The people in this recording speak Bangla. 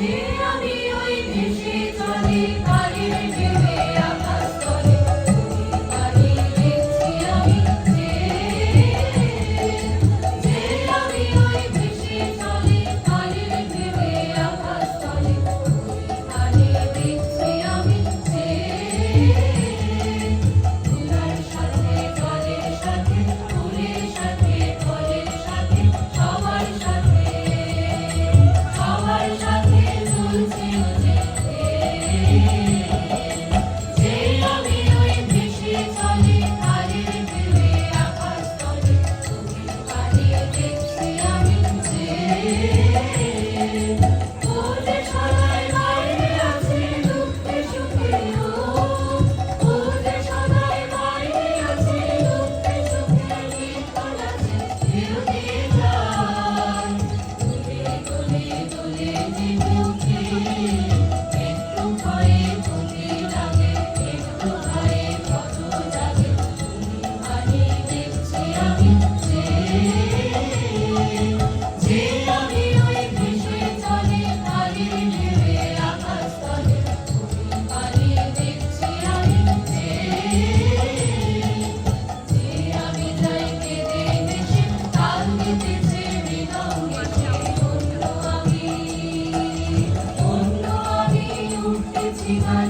যে আমি ওই ভেসে চলি তারে Happy birthday.